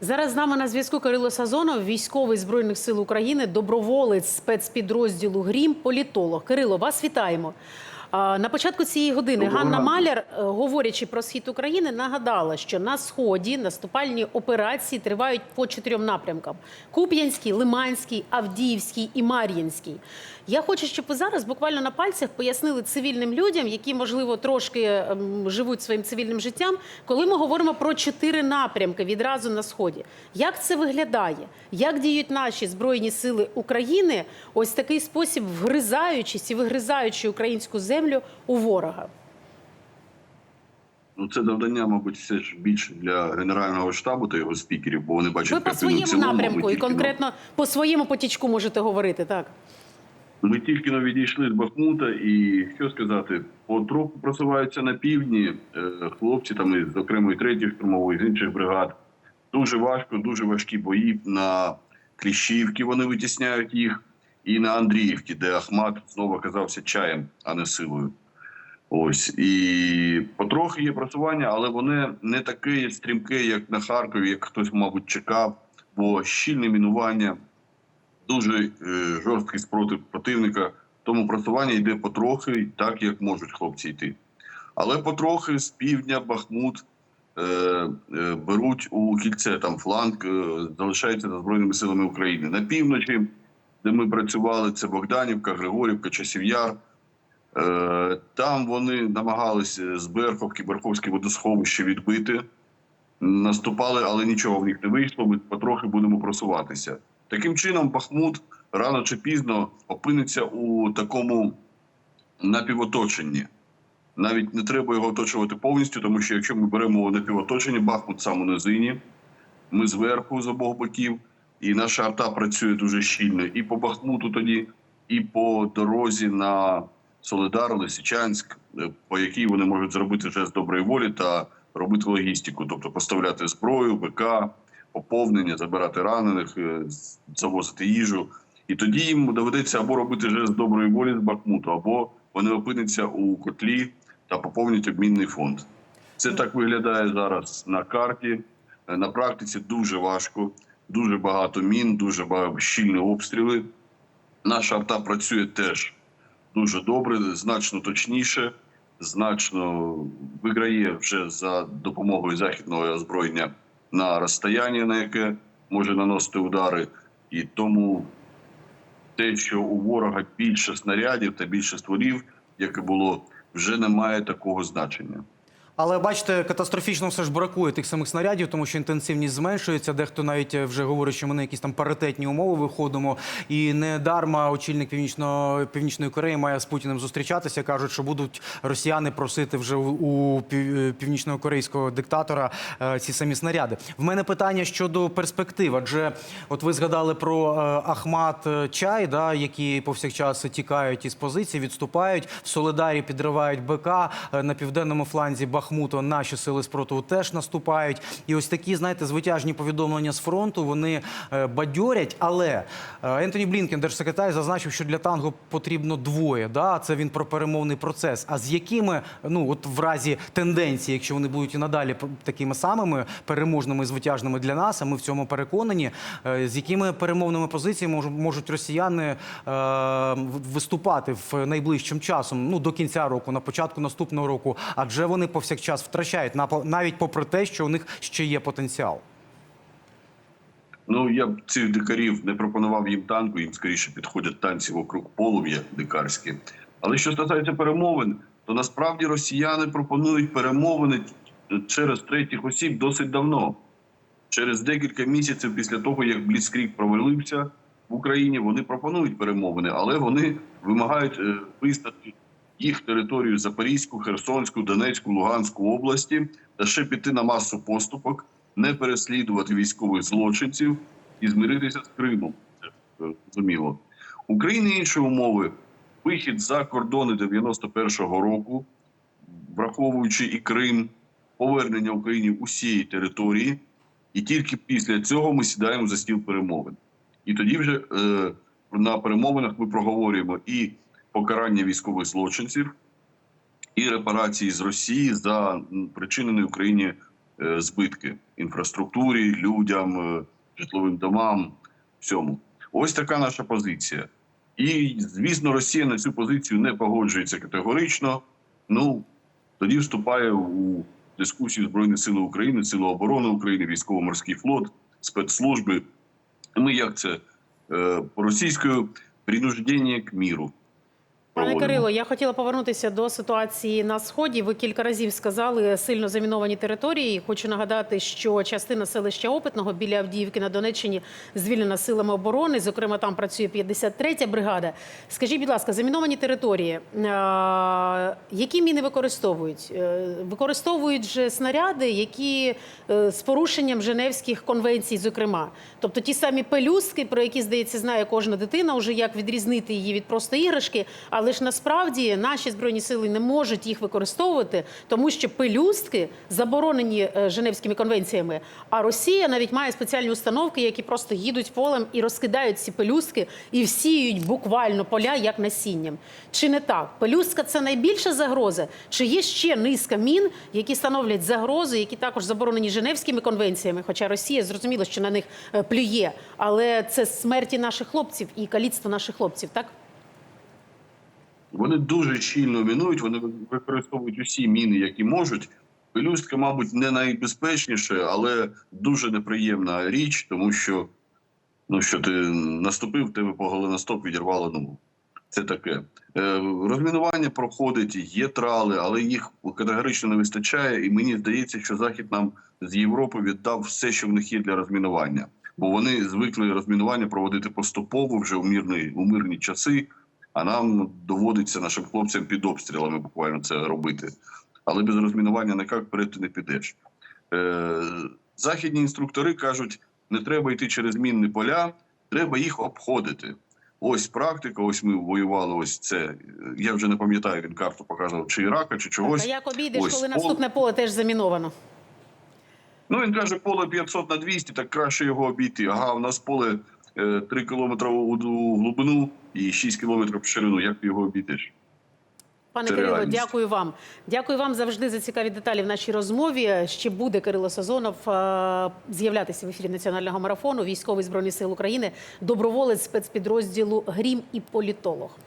Зараз з нами на зв'язку Кирило Сазонов, військовий збройних сил України, доброволець спецпідрозділу Грім, політолог. Кирило, вас вітаємо. На початку цієї години Доброго Ганна ранку. Маляр, е, говорячи про схід України, нагадала, що на сході наступальні операції тривають по чотирьом напрямкам: Куп'янський, Лиманський, Авдіївський і Мар'їнський. Я хочу, щоб ви зараз буквально на пальцях пояснили цивільним людям, які можливо трошки ем, живуть своїм цивільним життям, коли ми говоримо про чотири напрямки відразу на сході. Як це виглядає? Як діють наші збройні сили України? Ось такий спосіб, вгризаючись і вигризаючи українську землю у ворога. Ну, це завдання, мабуть, все ж більше для генерального штабу та його спікерів, бо вони бачать Ви по своєму цілому, напрямку ми і тільки, ну, конкретно по своєму потічку можете говорити, так? Ми тільки но відійшли з Бахмута, і що сказати, потроху просуваються на півдні е, хлопці там із окремої третьої штурмової з інших бригад. Дуже важко, дуже важкі бої на Кліщівці. Вони витісняють їх, і на Андріївці, де Ахмат знову оказався чаєм, а не силою. Ось і потрохи є просування, але вони не таке стрімке, як на Харкові, як хтось, мабуть, чекав, бо щільне мінування, дуже е, жорсткий спротив противника. Тому просування йде потрохи, так як можуть хлопці йти. Але потрохи з півдня Бахмут е, е, беруть у кільце там фланг, е, залишається за збройними силами України. На півночі, де ми працювали, це Богданівка, Григорівка, Часів Яр. Е, Там вони намагалися з Берховки, Берховське водосховище відбити. Наступали, але нічого в них не вийшло. Ми потрохи будемо просуватися. Таким чином, Бахмут рано чи пізно опиниться у такому напівоточенні. Навіть не треба його оточувати повністю, тому що якщо ми беремо напівоточення, Бахмут сам у низині, ми зверху з обох боків, і наша арта працює дуже щільно і по Бахмуту тоді, і по дорозі на Солидар, Лисичанськ, е, по якій вони можуть зробити жест доброї волі та робити логістику, тобто поставляти зброю, БК, поповнення, забирати ранених, е, завозити їжу. І тоді їм доведеться або робити жест доброї волі з Бахмуту, або вони опиняться у котлі та поповнять обмінний фонд. Це так виглядає зараз на карті. Е, На практиці дуже важко, дуже багато мін, дуже багато щільні обстріли. Наша арта працює теж дуже добре, значно точніше, значно виграє вже за допомогою західного озброєння на розстояння, на яке може наносити удари. І тому те, що у ворога більше снарядів та більше стволів, як і було, вже не має такого значення. Але бачите, катастрофічно все ж бракує тих самих снарядів, тому що інтенсивність зменшується. Дехто навіть е, вже говорить, що ми на якісь там паритетні умови виходимо. І не дарма очільник північно північної Кореї має з Путіним зустрічатися. кажуть, що будуть росіяни просити вже у- пів- північно-корейського диктатора е, ці самі снаряди. В мене питання щодо перспектив. Адже от ви згадали про е, Ахмат е, Чай, да, які повсякчас тікають із позиції, відступають в Солидарі, підривають БК е, на південному фланзі Бахмуту. Наші сили спротиву теж наступають. І ось такі, знаєте, звитяжні повідомлення з фронту вони е, бадьорять. Але е, Ентоні Блінкен, держсекретар, зазначив, що для танго потрібно двоє. Да? Це він про перемовний процес. А з якими, ну от в разі тенденції, якщо вони будуть і надалі такими самими переможними і звитяжними для нас, а ми в цьому переконані, е, з якими перемовними позиціями мож- можуть росіяни виступати в найближчим часом, ну до кінця року, на початку наступного року, адже вони повсякчас втрачають напо- навіть попри те, що у них ще є потенціал. Ну я б цих дикарів не пропонував їм танку, їм скоріше підходять танці вокруг полум'я дикарські. Але що стосується перемовин, то насправді росіяни пропонують перемовини через третіх осіб досить давно. Через декілька місяців після того, як Бліцкрік провалився в Україні, вони пропонують перемовини, але вони вимагають е, визнати їх територію Запорізьку, Херсонську, Донецьку, Луганську області та ще піти на масу поступок, не переслідувати військових злочинців і змиритися з Кримом. Е, зрозуміло. України інші умови. Вихід за кордони 91-го року, враховуючи і Крим, повернення Україні усієї території, і тільки після цього ми сідаємо за стіл перемовин. І тоді вже е, на перемовинах ми проговорюємо і покарання військових злочинців, і репарації з Росії за м, причинений Україні е, збитки інфраструктурі, людям, е, житловим домам, всьому. Ось така наша позиція. І, звісно, Росія на цю позицію не погоджується категорично. Ну, тоді вступає у дискусію Збройних сил України, Сили оборони України, військово-морський флот, спецслужби. Ми як це е, російською принуждення к міру. Пане. Кирило, я хотіла повернутися до ситуації на сході. Ви кілька разів сказали сильно заміновані території. Хочу нагадати, що частина селища Опитного біля Авдіївки на Донеччині звільнена силами оборони. Зокрема, там працює 53-я бригада. Скажіть, будь ласка, заміновані території, які міни використовують? Е, Використовують же снаряди, які е, з порушенням Женевських конвенцій, зокрема, тобто ті самі пелюстки, про які здається знає кожна дитина, уже як відрізнити її від просто іграшки. Але ж насправді наші збройні сили не можуть їх використовувати, тому що пелюстки заборонені е, Женевськими конвенціями. А Росія навіть має спеціальні установки, які просто їдуть полем і розкидають ці пелюстки і всіють буквально поля як насінням. Чи не так? Пелюстка це найбільша загроза? Чи є ще низка мін, які становлять загрози, які також заборонені Женевськими конвенціями? Хоча Росія зрозуміло, що на них е, плює, але це смерті наших хлопців і каліцтво наших хлопців, так? Вони дуже щільно мінують, вони використовують усі міни, які можуть. Пелюстка, мабуть, не найбезпечніше, але дуже неприємна річ, тому що ну, що ти наступив, тебе по голеностоп відірвало ногу. Це таке. Е, розмінування проходить, є трали, але їх категорично не вистачає. І мені здається, що Захід нам з Європи віддав все, що в них є для розмінування. Бо вони звикли розмінування проводити поступово вже у мирні, у мирні часи. А нам доводиться нашим хлопцям під обстрілами буквально це робити. Але без розмінування ніяк вперед ти не підеш. Е, західні інструктори кажуть, не треба йти через мінні поля, треба їх обходити. Ось практика, ось ми воювали. Ось це. Я вже не пам'ятаю, він карту показував, чи Ірака, чи чогось. а як обійдеш, ось коли пол- наступне поле теж заміновано? Ну він каже, поле 500 на 200, так краще його обійти. Ага, у нас поле е, 3 кілометри у, у глибину і 6 кілометрів в ширину. Як ти його обійдеш? Пане Кирило, дякую вам. Дякую вам завжди за цікаві деталі в нашій розмові. Ще буде Кирило Сазонов е, з'являтися в ефірі національного марафону. Військовий збройні сил України, доброволець спецпідрозділу Грім і політолог.